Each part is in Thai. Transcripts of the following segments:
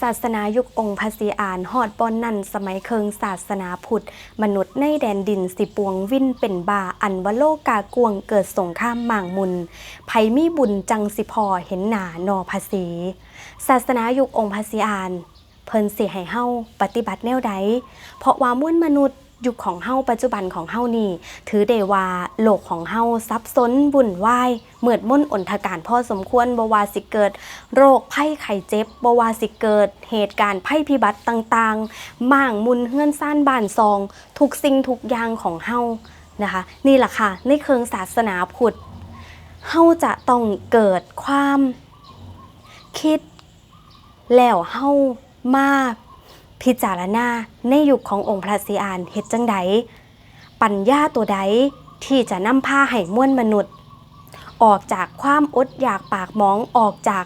ศาสนายุคองค์พระศรีอานหอดปอนนันสมัยเคิงศาสนาพุทธ มนุษย์ในแดนดินสิปวงวินเป็นบาอันวโลกากวงเกิดสงข้ามหม่างมุนไผมีบุญจังสิพอเห็นหนานอภาษีศาสนายุคองค์พระศรีอาน เพิ่นสิให้เฮาปฏิบัติแนวใดเพราะว่ามวลมนุษย์ ยุคของเฮาปัจจุบันของเฮานี่ถือได้ว่าโลกของเฮาซับซ้อนวุ่นวายเหมือดม่นอนทการพอสมควรบวาสิเกิด โรคภัยไข้เจ็บบวาสิเกิด เหตุการณ์ภัยพิบัติต่างๆม่างมุนเฮือนซ่านบ้านซองทุกสิ่งทุกอย่างของเฮานะคะ นี่แหละค่ะในเคิงศาสนาพุทธเฮาจะต้องเกิดความคิดแล้วเฮามา พิจารณาในยุคขององค์พระศรีอานเฮ็ดจังใดปัญญาตัวใดที่จะนำพาให้มวลมนุษย์ ออกจากความอดอยากปากหมองออกจาก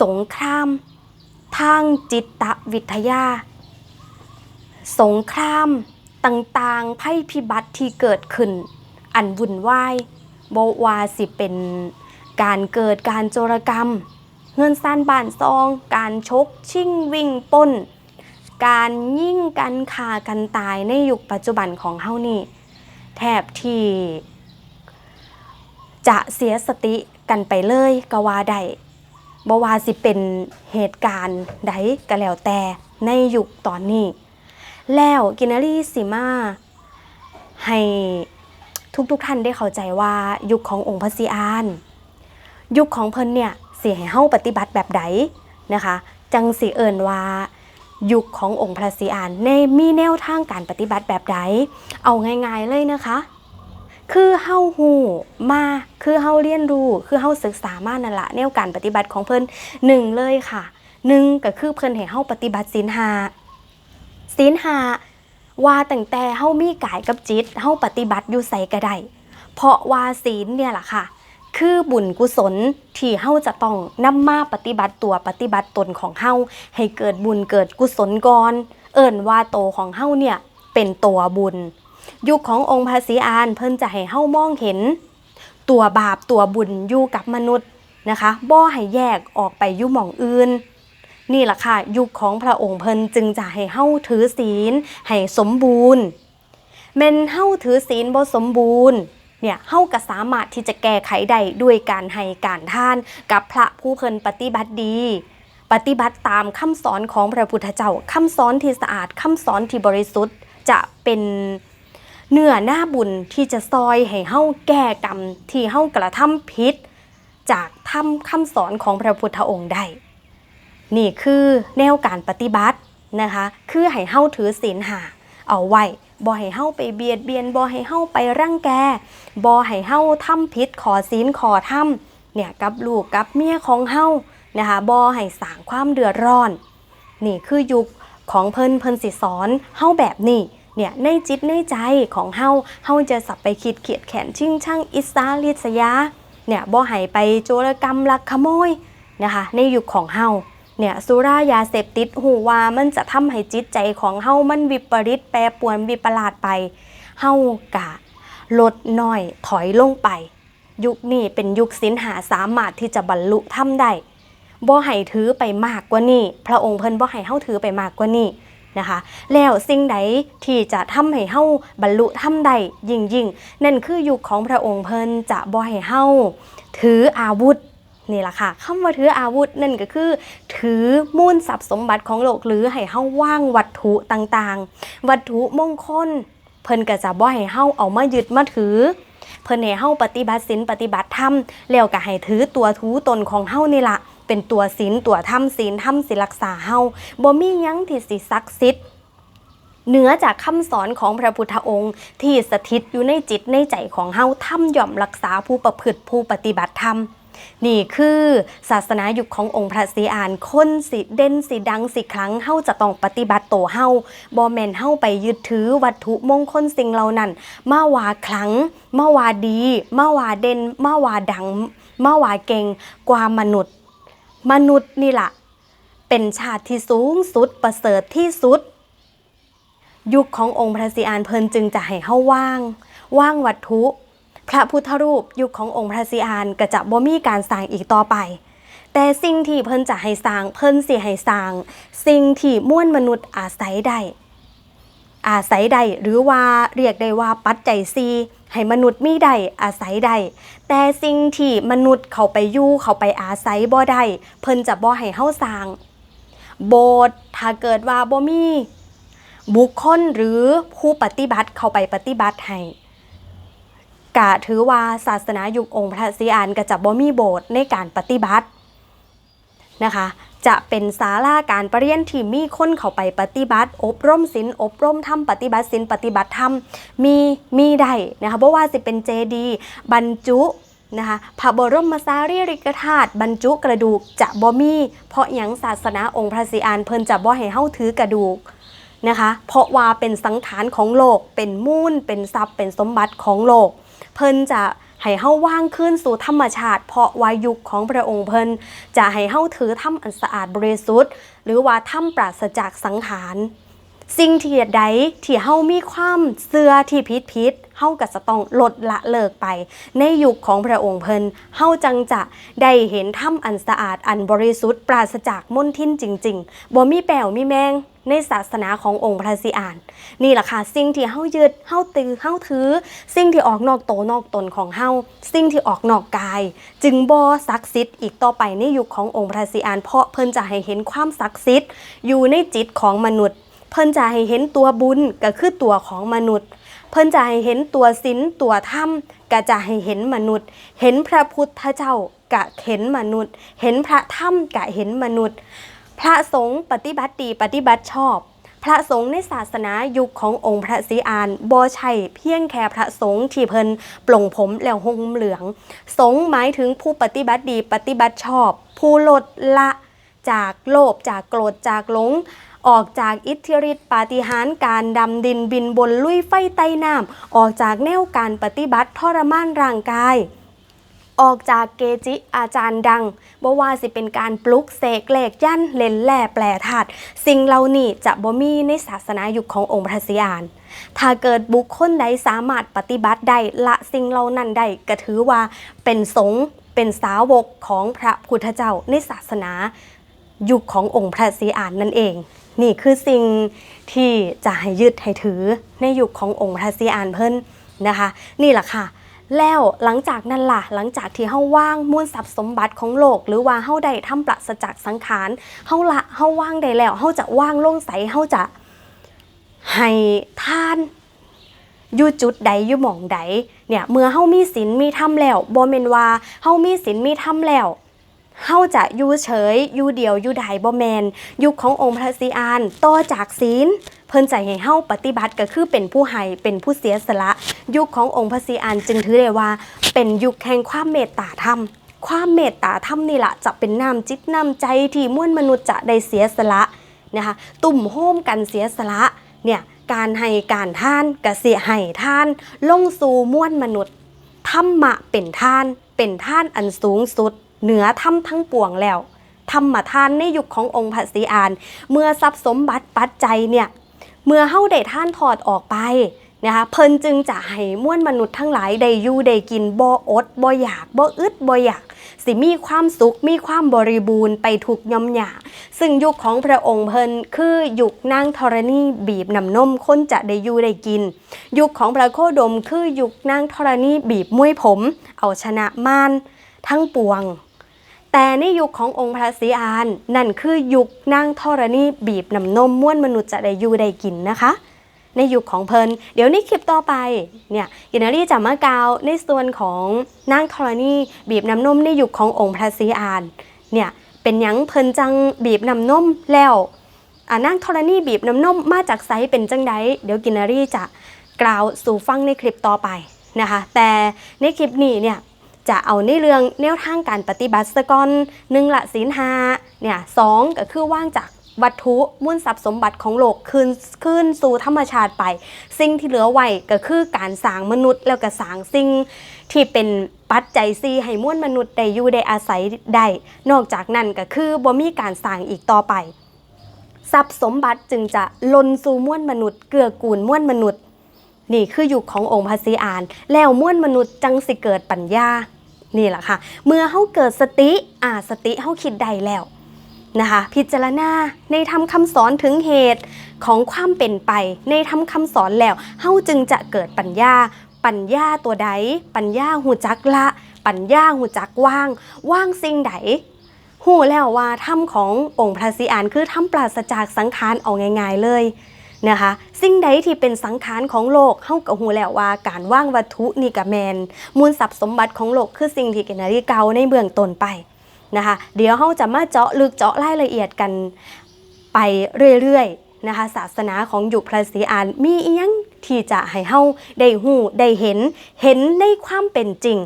สงคราม ทางจิตวิทยา สงครามต่างๆภัยพิบัติที่เกิดขึ้น อันวุ่นวายบวาสิเป็นการเกิดการโจรกรรม เงินสั้นบานซอง การชกชิงวิ่งป้น การยิ่งกันฆ่ากันตายในยุคปัจจุบันของเฮานี่ แทบที่จะเสียสติกันไปเลยก็ว่าได้บ่ว่าสิเป็นเหตุการณ์ใดก็แล้วแต่ในยุคตอนนี้ แล้วกินนารีสิมาให้ทุกๆท่านได้เข้าใจว่ายุคขององค์พระศรีอาน ยุคของเพิ่นเนี่ยเสิให้เฮาปฏิบัติแบบใดนะคะ จังสิเอิ้นว่า ยุคขององค์พระศรีอานในมีแนวทางการปฏิบัติแบบใดเอาง่ายๆเลยนะคะ คือเฮาฮู้มาคือเฮาเรียนรู้คือเฮาศึกษามานั่นละแนวการปฏิบัติของเพิ่นหนึ่งเลยค่ะหนึ่งก็คือเพิ่นให้เฮาปฏิบัติศีลหาศีลหาว่าตั้งแต่เฮามีกายกับจิตเฮาปฏิบัติอยู่ใส่ก็ได้เพราะว่าศีลเนี่ยล่ะค่ะ คือบุญกุศลที่เฮาจะต้องนำมาปฏิบัติตัวปฏิบัติตนของเฮาให้เกิดบุญเกิดกุศลก่อน เอิ่นว่าโตของเฮาเนี่ยเป็นตัวบุญ ยุคขององค์พระศรีอานเพิ่นจะให้เฮามองเห็น ตัวบาปตัวบุญอยู่กับมนุษย์นะคะบ่ให้แยกออกไปอยู่หม่องอื่น นี่แหละค่ะ ยุคของพระองค์เพิ่นจึงจะให้เฮาถือศีลให้สมบูรณ์แม่นเฮาถือศีลบ่สมบูรณ์ เนี่ยเฮาก็สามารถที่จะแก้ไขได้ด้วยการให้การท่าน กับพระผู้เพิ่นปฏิบัติดี ปฏิบัติตามคำสอนของพระพุทธเจ้าคำสอนที่สะอาดคำสอนที่บริสุทธิ์จะเป็นเนื้อหน้าบุญที่จะซอยให้เฮาแก้กรรมที่เฮากระทำผิดจากทำคำสอนของพระพุทธองค์ได้ นี่คือแนวการปฏิบัตินะคะ คือให้เฮาถือศีลหาเอาไว้ บ่ให้เฮาไปเบียดเบียนบ่ให้เฮาไปรังแกบ่ให้เฮาทำผิดขอศีลขอธรรมเนี่ยกับลูกกับเมียของเฮานะคะบ่ให้สร้างความเดือดร้อน นี่คือยุคของเพิ่นเพิ่นสิสอนเฮาแบบนี้เนี่ยในจิตในใจของเฮาเฮาจะสับไปคิดเขียดแขนชิงช่างอิสาลิษยาเนี่ยบ่ให้ไปโจรกรรมลักขโมยนะคะในยุคของเฮา เนี่ยสุรายาเสพติดหูว่ามันจะทำให้จิตใจของเฮามันวิปริตแปรปวนวิปลาสไปเฮากะลดน้อยถอยลงไป ยุคนี้เป็นยุคสินหาสามารถที่จะบรรลุทำได้บ่ให้ถือไปมากกว่านี้ พระองค์เพิ่นบ่ให้เฮาถือไปมากกว่านี้นะคะ แล้วสิ่งใดที่จะทำให้เฮาบรรลุทำได้ยิ่งยิ่งๆนั่นคือยุคของพระองค์เพิ่นจะบ่ให้เฮาถืออาวุธ นี่แหละค่ะคำว่าถืออาวุธนั่นก็คือ ถือมูลทรัพย์สมบัติของโลกหรือให้เฮาว่างวัตถุต่างๆ วัตถุมงคล เพิ่นก็จะบ่ให้เฮาเอามายึดมาถือ เพิ่นให้เฮาปฏิบัติศีลปฏิบัติธรรมแล้วก็ให้ถือตัวทูตนของเฮานี่ละเป็นตัวศีลตัวธรรมศีลธรรมสิรักษาเฮาบ่มีหยังที่สิศักดิ์สิทธิ์เหนือจากคำสอนของพระพุทธองค์ที่สถิตอยู่ในจิตในใจของเฮาทำย่อมรักษาผู้ประพฤติผู้ปฏิบัติธรรม นี่คือศาสนายุคขององค์พระศรีอานคนสิเด่นสิดังสิครั้งเฮาจะต้องปฏิบัติโตเฮาบ่แม่นเฮาไปยึดถือวัตถุมงคลสิ่งเหล่านั้นมาว่าครั้งมาว่าดีมาว่าเด่นมาว่าดังมาว่าเก่งกว่ามนุษย์ มนุษย์นี่ล่ะเป็นชาติที่สูงสุดประเสริฐที่สุด ยุคขององค์พระศรีอานเพิ่นจึงจะให้เฮาว่าง ว่างวัตถุ พระพุทธรูปยุคขององค์พระศรีอานก็จะบ่มีการสร้างอีกต่อไป แต่สิ่งที่เพิ่นจะให้สร้างเพิ่นสิให้สร้าง สิ่งที่มวลมนุษย์อาศัยได้อาศัยได้หรือว่าเรียกได้ว่าปัจจัยซีให้มนุษย์มีได้อาศัยได้แต่สิ่งที่มนุษย์เขาไปยู่เขาไปอาศัยบ่ได้เพิ่นจะบ่ให้เฮาสร้าง โบสถ์ถ้าเกิดว่าบ่มีบุคคลหรือผู้ปฏิบัติเข้าไปปฏิบัติให้ กะถือว่าศาสนายุคองค์พระศรีอานก็จะบ่มีโบสถ์ในการปฏิบัตินะคะ จะเป็นศาลาการประเรียนที่มีคนเข้าไปปฏิบัติ อบรมศีลอบรมธรรมปฏิบัติศีลปฏิบัติธรรมมีมีได้นะคะเพราะว่าสิเป็นเจดีย์บรรจุนะคะพระบรมสารีริกธาตุบรรจุกระดูกจะบ่มี เพราะหยังศาสนาองค์พระศรีอานเพิ่นจะบ่ให้เฮาถือกระดูกนะคะ เพราะว่าเป็นสังขารของโลก เป็นมูล เป็นทรัพย์ เป็นสมบัติของโลก เพิ่นจะให้เฮาว่างขึ้นสู่ธรรมชาติ เพราะวายุคของพระองค์เพิ่นจะให้เฮาถือถ้ำอันสะอาดบริสุทธิ์ หรือว่าถ้ำปราศจากสังขารสิ่งที่ใดที่เฮามีความเสื่อที่พิษพิษเฮาก็จะต้องลดละเลิกไป ในยุคของพระองค์เพิ่นเฮาจังจะได้เห็นถ้ำอันสะอาดอันบริสุทธิ์ปราศจากมลทินจริงๆบ่มีแป๋วมีแมง ในศาสนาขององค์พระศรีอาน นี่แหละค่ะสิ่งที่เฮายึดเฮาตือเฮาถือ สิ่งที่ออกนอกโตนอกตนของเฮาสิ่งที่ออกนอกกาย จึงบ่ศักดิ์สิทธิ์อีกต่อไปในยุคขององค์พระศรีอานเพราะเพิ่นจะให้เห็นความศักดิ์สิทธิ์อยู่ในจิตของมนุษย์ เพิ่นจะให้เห็นตัวบุญก็คือตัวของมนุษย์เพิ่นจะให้เห็นตัวศีลตัวธรรมก็จะให้เห็นมนุษย์ เห็นพระพุทธเจ้ากะเห็นมนุษย์ เห็นพระธรรมกะเห็นมนุษย์ พระสงฆ์ปฏิบัติดีปฏิบัติชอบ พระสงฆ์ในศาสนายุคขององค์พระศรีอานบ่ใช่เพียงแค่พระสงฆ์ที่เพิ่นปลงผมแล้วห่มเหลือง สงฆ์หมายถึงผู้ปฏิบัติดีปฏิบัติชอบ ผู้ลดละจากโลภจากโกรธจากหลงออกจากอิทธิฤทธิปาฏิหาริย์การดำดินบินบนลุยไฟใต้น้ำออกจากแนวการปฏิบัติทรมานร่างกาย ออกจากเกจิอาจารย์ดังบ่ว่าสิเป็นการปลุกเสกเลขยันเล่นแหล่แปลธาตุสิ่งเหล่านี้จะบ่มีในศาสนายุคขององค์พระศรีอานถ้าเกิดบุคคลใดสามารถปฏิบัติได้ละสิ่งเหล่านั้นได้ก็ถือว่าเป็นสงฆ์เป็นสาวกของพระพุทธเจ้าในศาสนายุคขององค์พระศรีอานนั่นเอง นี่คือสิ่งที่จะให้ยึดให้ถือในยุคขององค์พระศรีอานเพิ่นนะคะ นี่แหละค่ะ แล้วหลังจากนั้นล่ะ หลังจากที่เฮาว่างมูลทรัพย์สมบัติของโลก หรือว่าเฮาได้ทำปราศจากสังขารเฮาละเฮาว่างได้แล้วเฮาจะว่างลงใสเฮาจะให้ท่านอยู่จุดใดอยู่หม่องใดเนี่ยเมื่อเฮามีศีลมีธรรมแล้วบ่แม่นว่าเฮามีศีลมีธรรมแล้วเฮาจะอยู่เฉยอยู่เดียวอยู่ใดบ่แมนยุคขององค์พระศรีอานต่อจากศีล เพิ่นใจให้เฮาปฏิบัติก็คือเป็นผู้ให้เป็นผู้เสียสละ ยุคขององค์พระศรีอานจึงถือได้ว่า เป็นยุคแห่งความเมตตาธรรม ความเมตตาธรรมนี่แหละจะเป็นน้ำจิตน้ำใจที่มวลมนุษย์จะได้เสียสละนะคะตุ่มโฮมกันเสียสละเนี่ยการให้การท่านกเสียให้ท่าน ลงสู่มวลมนุษย์ธรรมะเป็นท่าน เป็นท่านอันสูงสุด เหนือธรรมทั้งปวงแล้วธรรมทานในยุคขององค์พระศรีอาน เมื่อทรัพย์สมบัติปัจจัยเนี่ย เมื่อเฮาได้ท่านถอดออกไปนะคะเพิ่นจึงจะให้มวลมนุษย์ทั้งหลายได้อยู่ได้กินบ่อดบ่อยากบ่อึดบ่อยาก สิมีความสุขมีความบริบูรณ์ไปถูกย่อมหยาซึ่งยุคของพระองค์เพิ่นคือยุคนางธรณีบีบน้ำนมคนจะได้อยู่ได้กิน ยุคของพระโคดมคือยุคนางธรณีบีบมวยผม เอาชนะม่ารทั้งปวง แต่ในยุคขององค์พระศรีอานนั่นคือยุคนางธรณีบีบน้ำนมม้วนมนุษย์จะได้อยู่ได้กินนะคะ ในยุคของเพลินเดี๋ยวในคลิปต่อไปเนี่ยกินนารีจะมากล่าวในส่วนของนางธรณีบีบน้ำนมในยุคขององค์พระศรีอานเนี่ยเป็นยังเพลินจังบีบน้ำนมแล้วอ่านางธรณีบีบน้ำนมมาจากไซเป็นจังใดเดี๋ยวกินนารีจะกล่าวสู่ฟังในคลิปต่อไปนะคะ แต่ในคลิปนี้เนี่ย จะเอาในเรื่องแนวทางการปฏิบัติสะก่อนหนึ่งละศีลหาเนี่ยสองก็คือว่างจากวัตถุมุ่นทรัพย์สมบัติของโลกคืนคืนสู่ธรรมชาติไป สิ่งที่เหลือไว้ก็คือการสร้างมนุษย์แล้วก็สร้างสิ่งที่เป็นปัจจัยซีให้มวลมนุษย์ได้อยู่ได้อาศัยได้ นอกจากนั้นก็คือบ่มีการสร้างอีกต่อไป ทรัพย์สมบัติจึงจะลนสู่มวลมนุษย์ เกื้อกูลมวลมนุษย์ นี่คืออยุคขององค์พระศรีอาน แล้วมวลมนุษย์จังสิเกิดปัญญา นี่แหละค่ะ เมื่อเฮาเกิดสติอ่าสติเฮาคิดได้แล้วนะคะ พิจารณาในทำคำสอนถึงเหตุของความเป็นไป ในทำคำสอนแล้วเฮาจึงจะเกิดปัญญา ปัญญาตัวใด ปัญญาหูจักละ ปัญญาหูจักว่าง ว่างสิ่งใดหูแล้วว่าถ้ำขององค์พระศรีอานคือถ้ำปราศจากสังขารเอาง่ายๆเลย นะคะสิ่งใดที่เป็นสังขารของโลกเฮาก็ฮู้แล้วว่าการว่างวัตถุนี่ก็แมนมูลทรัพย์สมบัติของโลกคือสิ่งที่กินนารีเกาในเบื้องต้นไปนะคะเดี๋ยวเฮาจะมาเจาะลึกเจาะรายละเอียดกันไปเรื่อยๆนะคะศาสนาของยุคพระศรีอานมีอีหยังที่จะให้เฮาได้ฮู้ได้เห็น เห็นในความเป็นจริง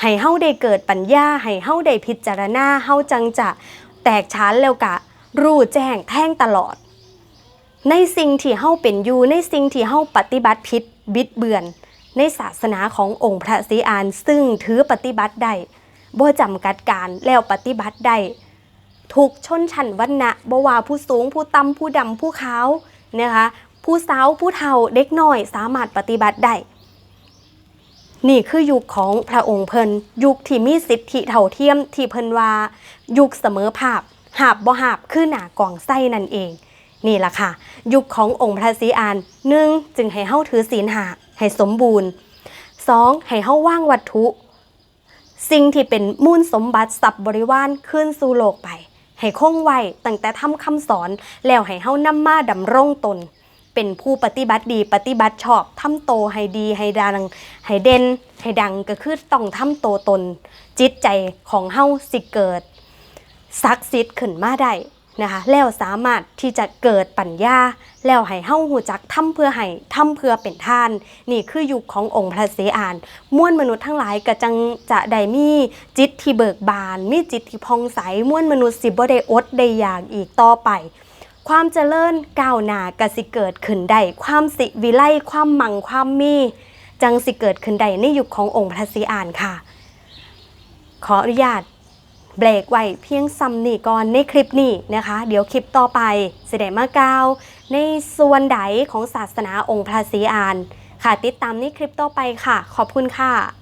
ให้เฮาได้เกิดปัญญาให้เฮาได้พิจารณาเฮาจังจะแตกฉานแล้วกะ รู้แจ้งแท่งตลอด ในสิ่งที่เฮาเป็นอยู่ในสิ่งที่เฮาปฏิบัติผิดบิดเบือน ในศาสนาขององค์พระศรีอานซึ่งถือปฏิบัติได้บ่จำกัดการแล้วปฏิบัติได้ทุกชนชั้นวรรณะบ่ว่าผู้สูงผู้ต่ำผู้ดำผู้ขาวนะคะผู้สาวผู้เฒ่าเด็กน้อยสามารถปฏิบัติได้นี่คือยุคของพระองค์เพิ่นยุคที่มีสิทธิเท่าเทียมที่เพิ่นว่า ยุคเสมอภาพหาบบ่หาบคือหนากองไส้นั่นเอง นี่ล่ะค่ะ ยุคขององค์พระศรีอานหนึ่งจึงให้เฮาถือศีลหาให้สมบูรณ์สองให้เฮาว่างวัตถุ สิ่งที่เป็นมูลสมบัติทรัพย์บริวารขึ้นสู่โลกไป ให้คงไว้ตั้งแต่ทำคำสอนแล้วให้เฮานำมาดำรงตน เป็นผู้ปฏิบัติดีปฏิบัติชอบทำโตให้ดีให้ดังให้เด่นให้ดังก็คือต้องทำโตตน จิตใจของเฮาสิเกิดศักดิ์สิทธิ์ขึ้นมาได้ นะคะแล้วสามารถที่จะเกิดปัญญา แล้วให้เฮาหูจักทำเพื่อให้ทำเพื่อเป็นท่าน นี่คือยุคขององค์พระศรีอานมวลมนุษย์ทั้งหลายก็จังจะได้มีจิตที่เบิกบาน มีจิตที่พองใสมวลมนุษย์สิบ่ได้อดได้อยากอีกต่อไป ความเจริญก้าวหน้ากสิเกิดขึ้นได้ความสิวิไลความมั่งความมีจังสิเกิดขึ้นได้ในยุคขององค์พระศรีอานค่ะ ขออนุญาต เบรกไว้เพียงซ้ำนี่ก่อนในคลิปนี้นะคะ เดี๋ยวคลิปต่อไปเสด็จมากาวในส่วนใดของศาสนาองค์พระศรีอาน ค่ะติดตามในคลิปต่อไปค่ะ ขอบคุณค่ะ